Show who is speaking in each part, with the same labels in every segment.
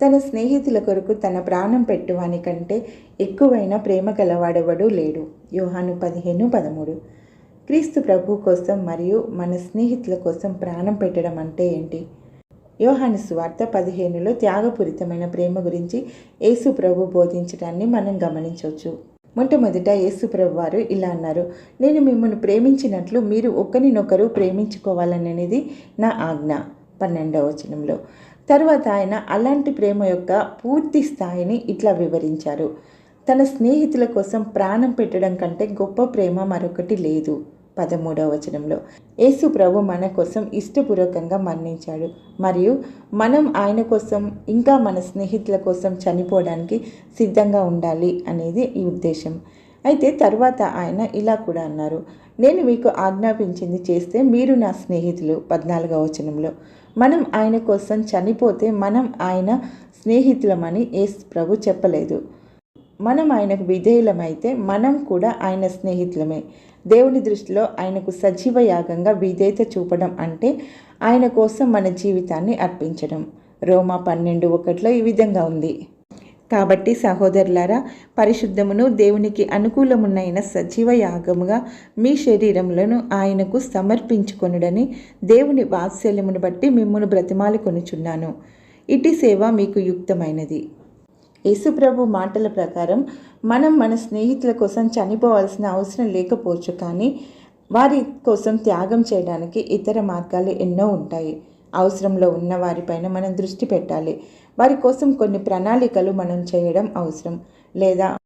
Speaker 1: తన స్నేహితుల కొరకు తన ప్రాణం పెట్టువాని కంటే ఎక్కువైన ప్రేమ గలవాడెవడు లేడు. యోహాను పదిహేను పదమూడు. క్రీస్తు ప్రభు కోసం మరియు మన స్నేహితుల కోసం ప్రాణం పెట్టడం అంటే ఏంటి? యోహాను సువార్త పదిహేనులో త్యాగపూరితమైన ప్రేమ గురించి యేసు ప్రభు బోధించడాన్ని మనం గమనించవచ్చు. మొట్టమొదట యేసు ప్రభు వారు ఇలా అన్నారు నేను మిమ్మల్ని ప్రేమించినట్లు మీరు ఒకరినొకరు ప్రేమించుకోవాలనేది నా ఆజ్ఞ. పన్నెండవ వచనంలో. తర్వాత ఆయన అలాంటి ప్రేమ యొక్క పూర్తి స్థాయిని ఇట్లా వివరించారు. తన స్నేహితుల కోసం ప్రాణం పెట్టడం కంటే గొప్ప ప్రేమ మరొకటి లేదు. పదమూడవ వచనంలో. యేసు ప్రభు మన కోసం ఇష్టపూర్వకంగా మరణించాడు. మరియు మనం ఆయన కోసం ఇంకా మన స్నేహితుల కోసం చనిపోవడానికి సిద్ధంగా ఉండాలి అనేది ఈ ఉద్దేశం. అయితే తర్వాత ఆయన ఇలా కూడా అన్నారు. నేను మీకు ఆజ్ఞాపించింది చేస్తే మీరు నా స్నేహితులు. పద్నాలుగవ వచనంలో. మనం ఆయన కోసం చనిపోతే మనం ఆయన స్నేహితులమని ఏస్ ప్రభు చెప్పలేదు. మనం ఆయనకు విధేయులమైతే మనం కూడా ఆయన స్నేహితులమే. దేవుని దృష్టిలో ఆయనకు సజీవ యాగంగా విధేయత చూపడం అంటే ఆయన కోసం మన జీవితాన్ని అర్పించడం. రోమా పన్నెండు ఒకటిలో ఈ విధంగా ఉంది. కాబట్టి సహోదరులారా పరిశుద్ధమును దేవునికి అనుకూలమునైన సజీవ యాగముగా మీ శరీరములను ఆయనకు సమర్పించుకొనుడని దేవుని వాత్సల్యమును బట్టి మిమ్మల్ని బ్రతిమాలు కొనుచున్నాను. ఇటు సేవ మీకు యుక్తమైనది. యేసుప్రభు మాటల ప్రకారం మనం మన స్నేహితుల కోసం చనిపోవాల్సిన అవసరం లేకపోవచ్చు కానీ వారి కోసం త్యాగం చేయడానికి ఇతర మార్గాలు ఎన్నో ఉంటాయి. అవసరంలో ఉన్న వారిపైన మనం దృష్టి పెట్టాలి. వారి కోసం కొన్ని ప్రణాళికలు మనం చేయడం అవసరం. లేదా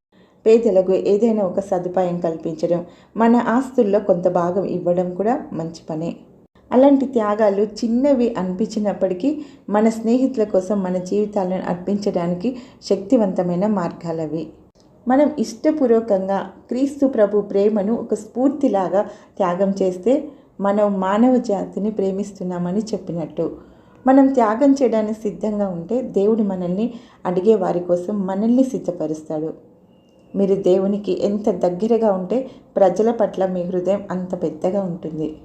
Speaker 1: పేదలకు ఏదైనా ఒక సదుపాయం కల్పించడం మన ఆస్తుల్లో కొంత భాగం ఇవ్వడం కూడా మంచి పనే. అలాంటి త్యాగాలు చిన్నవి అనిపించినప్పటికీ మన స్నేహితుల కోసం మన జీవితాలను అర్పించడానికి శక్తివంతమైన మార్గాలవి. మనం ఇష్టపూర్వకంగా క్రీస్తు ప్రభు ప్రేమను ఒక స్ఫూర్తిలాగా త్యాగం చేస్తే మనం మానవ జాతిని ప్రేమిస్తున్నామని చెప్పినట్టు. మనం త్యాగం చేయడానికి సిద్ధంగా ఉంటే దేవుడు మనల్ని అడిగే వారి కోసం మనల్ని సిద్ధపరుస్తాడు. మీరు దేవునికి ఎంత దగ్గరగా ఉంటే ప్రజల పట్ల మీ హృదయం అంత పెద్దగా ఉంటుంది.